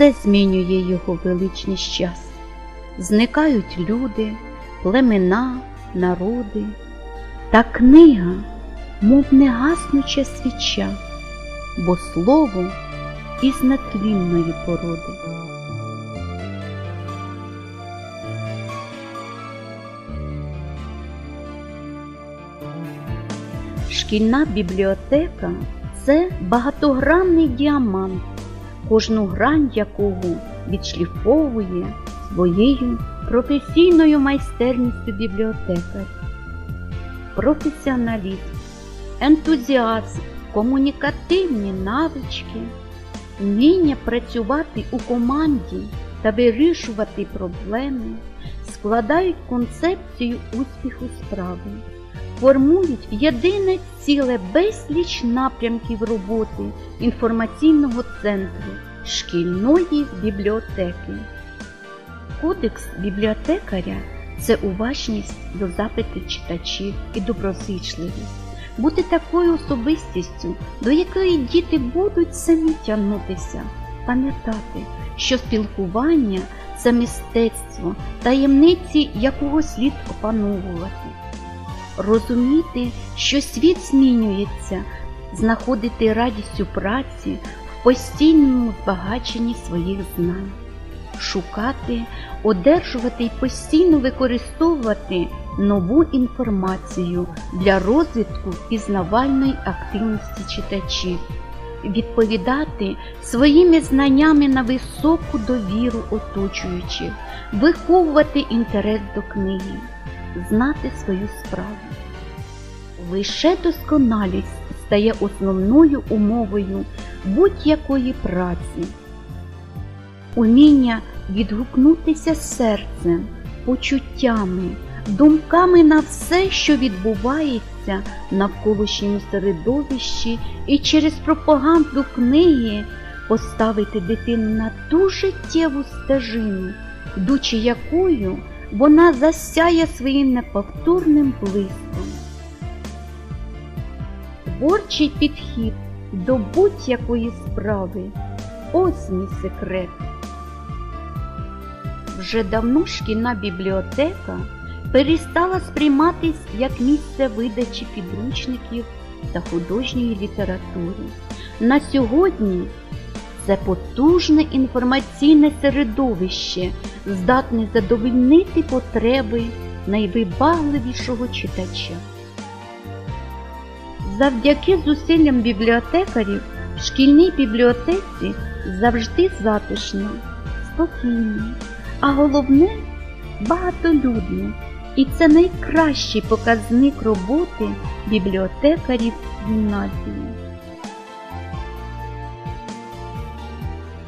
все змінює його величність час. Зникають люди, племена, народи, та книга, мов негаснуча свіча, бо слово із нетлінної породи. Шкільна бібліотека це багатогранний діамант, кожну грань якого відшліфовує своєю професійною майстерністю бібліотекар. Професіоналізм, ентузіазм, комунікативні навички, вміння працювати у команді та вирішувати проблеми складають концепцію успіху справи формують в єдине ціле безліч напрямків роботи інформаційного центру шкільної бібліотеки. Кодекс бібліотекаря це уважність до запитів читачів і доброзичливість. Бути такою особистістю, до якої діти будуть самі тягнутися, пам'ятати, що спілкування це мистецтво, таємниці якого слід опановувати розуміти, що світ змінюється, знаходити радість у праці постійному збагаченні своїх знань, шукати, одержувати і постійно використовувати нову інформацію для розвитку пізнавальної активності читачів, відповідати своїми знаннями на високу довіру оточуючих, виховувати інтерес до книги. Знати свою справу. Лише досконалість стає основною умовою будь-якої праці. Уміння відгукнутися серцем, почуттями, думками на все, що відбувається навколишньому середовищі, і через пропаганду книги поставити дитину на ту життєву стежину, йдучи якою вона засяє своїм неповторним блиском. Творчий підхід до будь-якої справи ось мій секрет. Вже давно шкільна бібліотека перестала сприйматись як місце видачі підручників та художньої літератури. На сьогодні це потужне інформаційне середовище, здатне задовольнити потреби найвибагливішого читача. Завдяки зусиллям бібліотекарів в шкільній бібліотеці завжди затишно, спокійно, а головне багатолюдно. І це найкращий показник роботи бібліотекарів гімназії.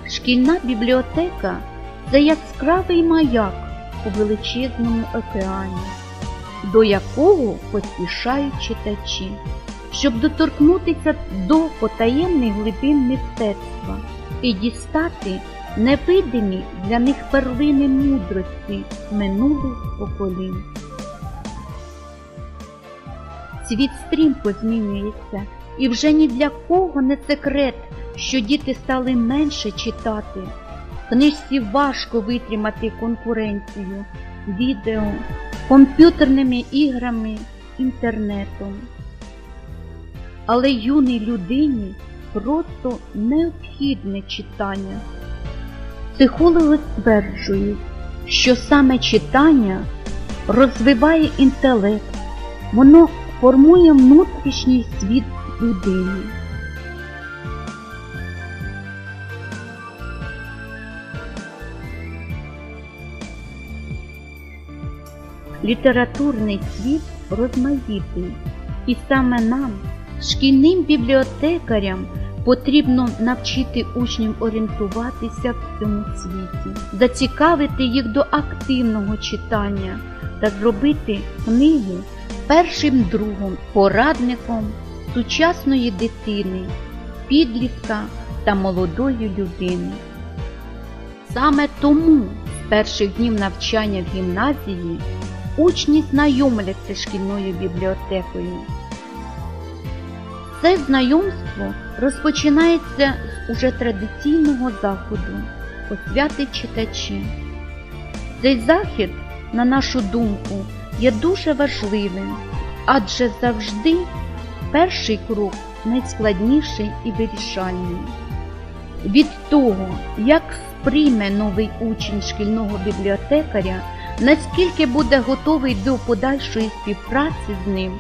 Шкільна бібліотека це яскравий маяк у величезному океані, до якого поспішають читачі, щоб доторкнутися до потаємних глибин мистецтва і дістати невидимі для них перлини мудрості минулих поколінь. Світ стрімко змінюється, і вже ні для кого не секрет, що діти стали менше читати. Книжці важко витримати конкуренцію відео, комп'ютерними іграми, інтернетом. Але юній людині просто необхідне читання. Психологи стверджують, що саме читання розвиває інтелект, воно формує внутрішній світ людини. Літературний світ розмаїтий, і саме нам, шкільним бібліотекарям, потрібно навчити учнів орієнтуватися в цьому світі, зацікавити їх до активного читання та зробити книгу першим другом, порадником сучасної дитини, підлітка та молодої людини. Саме тому з перших днів навчання в гімназії учні знайомляться шкільною бібліотекою. Це знайомство розпочинається з уже традиційного заходу освятить читачі. Цей захід, на нашу думку, є дуже важливим, адже завжди перший крок найскладніший і вирішальний. Від того, як сприйме новий учень шкільного бібліотекаря, наскільки буде готовий до подальшої співпраці з ним,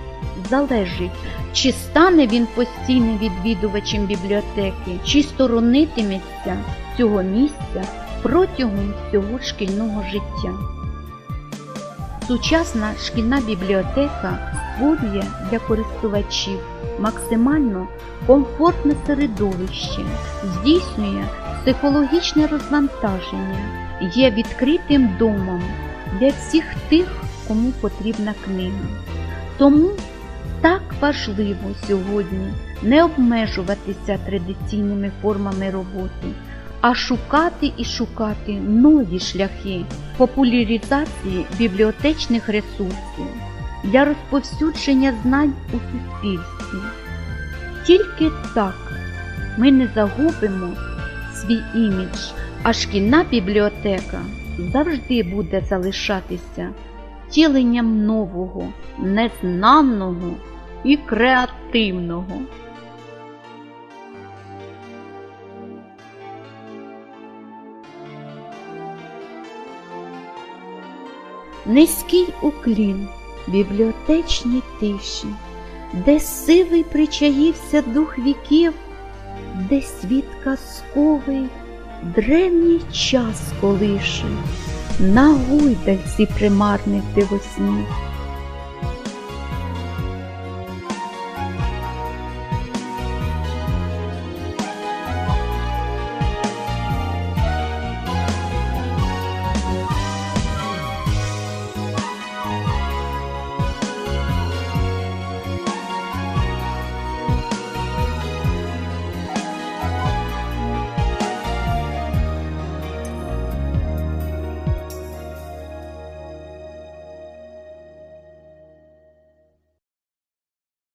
залежить, чи стане він постійним відвідувачем бібліотеки, чи сторонитиметься цього місця протягом всього шкільного життя. Сучасна шкільна бібліотека створює для користувачів максимально комфортне середовище, здійснює психологічне розвантаження, є відкритим домом для всіх тих, кому потрібна книга. Тому так важливо сьогодні не обмежуватися традиційними формами роботи, а шукати і шукати нові шляхи популяризації бібліотечних ресурсів для розповсюдження знань у суспільстві. Тільки так ми не загубимо свій імідж, а шкільна бібліотека завжди буде залишатися втіленням нового, незнаного і креативного. Низький уклін бібліотечній тиші, де сивий причаївся дух віків, де світ казковий древній час колише, на гойдальці примарних дивоснів.